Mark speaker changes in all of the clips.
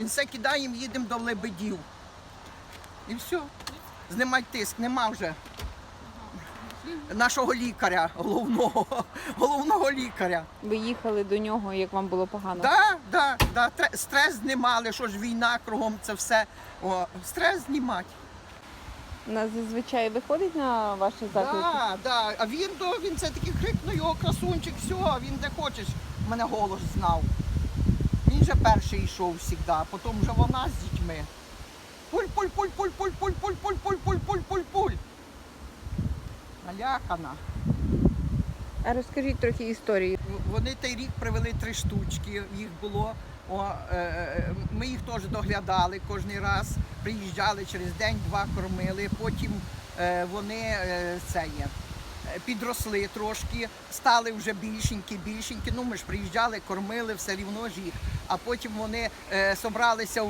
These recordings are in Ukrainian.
Speaker 1: Він все кидаємо, їдемо до лебедів. І все. Знімати тиск, нема вже. Нашого лікаря, головного, головного лікаря.
Speaker 2: Ви їхали до нього, як вам було погано?
Speaker 1: Да, да, да. Стрес знімали, що ж війна кругом це все. О, стрес знімати.
Speaker 2: Нас зазвичай виходить на ваші заклики?
Speaker 1: Да, да. А він то він це таки крикнув його красунчик, все, він де хочеш. Мене голос знав. Він же перший йшов завжди, а потім вже вона з дітьми. Пуль, пуль, пуль, пуль, пуль, пуль, пуль, пуль, пуль, пуль, пуль, пуль, пуль. Налякана.
Speaker 2: А розкажіть трохи історії.
Speaker 1: Вони той рік привели три штучки, їх було. О, е, е, ми їх теж доглядали кожен раз. Приїжджали через день-два кормили. Потім е, вони е, це є. Підросли трошки, стали вже більшенькі, більшенькі. Ну ми ж приїжджали, кормили, все рівно ж їх. А потім вони е, собралися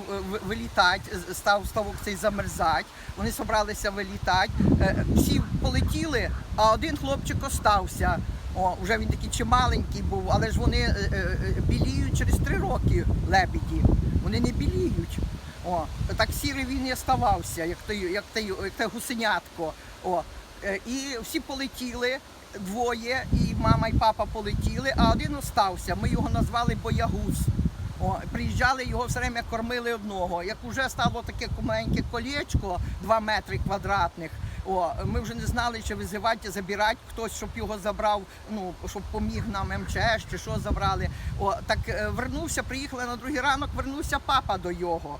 Speaker 1: вилітати, став ставок цей замерзати. Вони собралися вилітати. Е, всі полетіли, а один хлопчик остався. О, вже він такий чималенький був, але ж вони е, е, біліють через три роки лебеді. Вони не біліють. О, так сірий він і оставався, як той, як той, як те гусенятко. О, і всі полетіли. Двоє, і мама, і папа полетіли, а один остався. Ми його назвали Боягуз. О, приїжджали, його все время кормили одного. Як вже стало таке маленьке колечко, 2 метри квадратних. О, ми вже не знали, чи визивати, забирати хтось, щоб його забрав, ну щоб поміг нам МЧС чи що забрали. О, так е, вернувся, приїхали на другий ранок, вернувся папа до його.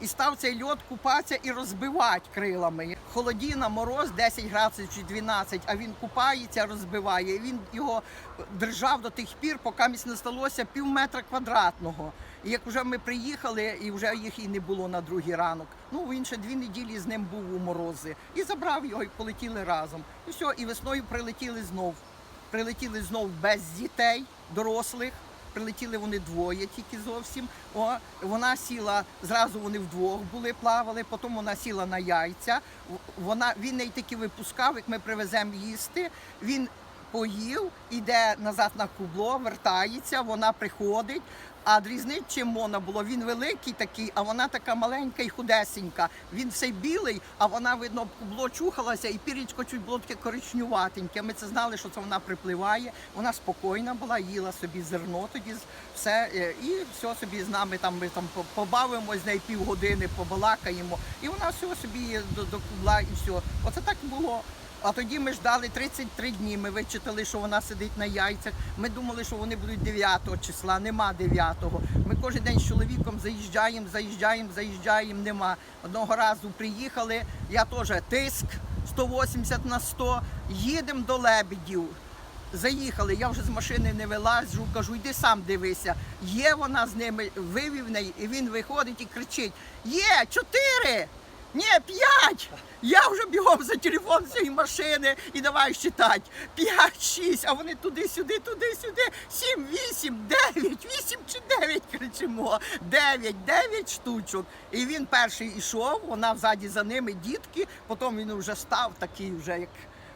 Speaker 1: І став цей льод купатися і розбивати крилами. Холодіна, мороз 10 градусів чи 12, а він купається, розбиває. Він його держав до тих пір, поки місь не сталося пів метра квадратного. І як вже ми приїхали, і вже їх і не було на другий ранок. Ну він ще дві неділі з ним був у морози. І забрав його, і полетіли разом. І все, і весною прилетіли знов. Прилетіли знов без дітей, дорослих. Прилетіли вони двоє тільки зовсім. О, вона сіла, зразу вони вдвох були, плавали, потім вона сіла на яйця. Вона, він її таки випускав, як ми привеземо їсти. Він поїв, іде назад на кубло, вертається, вона приходить. А дрізнить чим Мона було, він великий такий, а вона така маленька і худесенька. Він все білий, а вона, видно, об кубло чухалася, і пірічко чуть було таке коричнюватеньке. Ми це знали, що це вона припливає. Вона спокійна була, їла собі зерно тоді, все, е, і все собі з нами там ми там по- побавимось з нею півгодини, побалакаємо. І вона все собі до, до і все. Оце так було. А тоді ми ждали 33 дні. Ми вичитали, що вона сидить на яйцях. Ми думали, що вони будуть 9 числа, нема 9-го. Ми кожен день з чоловіком заїжджаємо, заїжджаємо, заїжджаємо, нема. Одного разу приїхали, я теж тиск 180 на 100, їдемо до лебедів. Заїхали, я вже з машини не вилазжу, кажу, йди сам дивися. Є вона з ними, вивів неї, і він виходить і кричить: Є, чотири! Ні, п'ять! Я вже бігом за телефон цієї машини і давай считати. П'ять, шість, а вони туди-сюди, туди-сюди. Сім, вісім, дев'ять, вісім чи дев'ять кричимо. Дев'ять, дев'ять штучок. І він перший йшов, вона взаді за ними, дітки, потім він вже став такий, вже як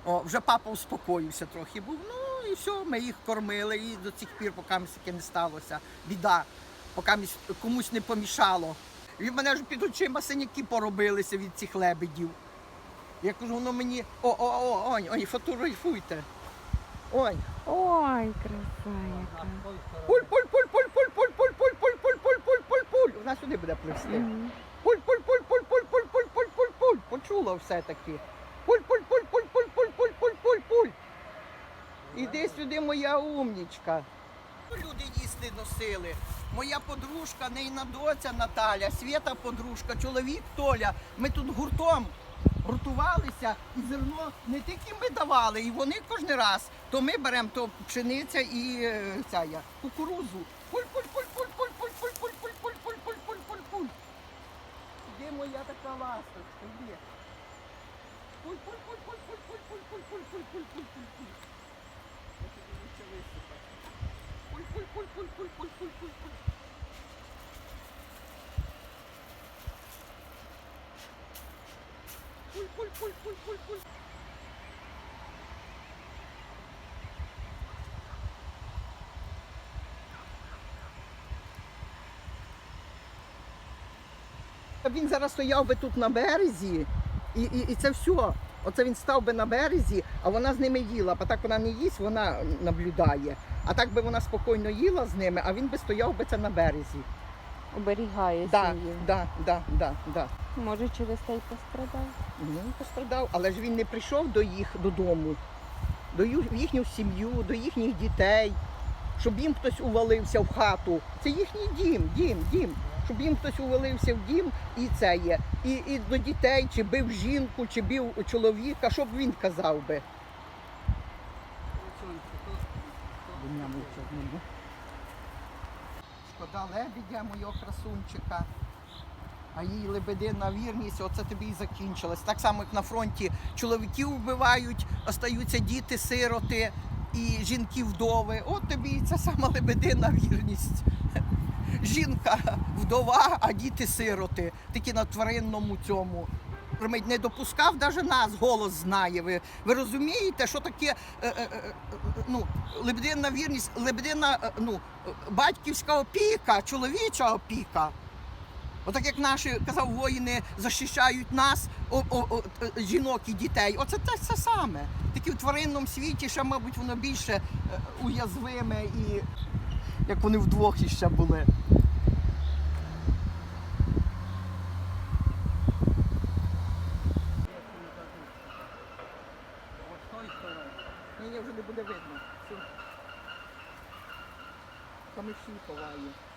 Speaker 1: о, вже папа успокоївся трохи. Був. Ну і все, ми їх кормили, і до цих пір, поки таке не сталося. Біда, поки комусь не помішало. І в мене ж під очима синяки поробилися від цих лебедів. Я кажу, воно мені. О, о, о, ой, ой, фотографуйте. Ой.
Speaker 2: Ой, краса.
Speaker 1: Пуль, пуль, пуль, пуль, пуль, пуль, пуль, пуль, пуль, пуль, пуль, пуль, пуль, пуль. Вона сюди буде пливсти. Пуль, пуль, пуль, пуль, пуль, пуль, пуль, пуль, пуль, пуль. Почула все-таки. Пуль, пуль, пуль, пуль, пуль, пуль, пуль, пуль, пуль, пуль. Іди сюди, моя умнічка. Люди їсти носили. Моя подружка, нейна доця Наталя, Свята подружка, чоловік Толя. Ми тут гуртом гуртувалися і зерно не тільки ми давали, і вони кожен раз. То ми беремо то пшениця і е, ця я, кукурузу. Пуль, пуль, пуль, пуль, пуль, пуль, пуль, Він зараз стояв би тут на березі, і, і, і це все. Оце він став би на березі, а вона з ними їла. Бо так вона не їсть, вона наблюдає. А так би вона спокійно їла з ними, а він би стояв би це на березі.
Speaker 2: Оберігає
Speaker 1: Да,
Speaker 2: сім'ю.
Speaker 1: да, да, да, да.
Speaker 2: Може, через те й пострадав.
Speaker 1: Ну, пострадав, але ж він не прийшов до їх додому, до ю- в їхню сім'ю, до їхніх дітей, щоб їм хтось увалився в хату. Це їхній дім, дім, дім. Щоб їм хтось увалився в дім, і це є. І, і до дітей, чи бив жінку, чи бив чоловіка, що б він казав би. Шкода лебедя, мого красунчика. А їй лебедина вірність, оце тобі і закінчилось. Так само, як на фронті чоловіків вбивають, остаються діти, сироти і жінки вдови. От тобі і ця сама лебедина вірність. Жінка вдова, а діти сироти. Тільки на тваринному цьому. Ремить не допускав, навіть нас голос знає. Ви, ви розумієте, що таке е, е, е, ну, лебедина вірність, лебедина е, ну, е, батьківська опіка, чоловіча опіка. Отак як наші казав, воїни захищають нас, о, о, о, е, жінок і дітей. Оце те це саме. Тільки в тваринному світі ще, мабуть, воно більше е, уязвиме і як вони вдвох іще були. Ні, ні, вже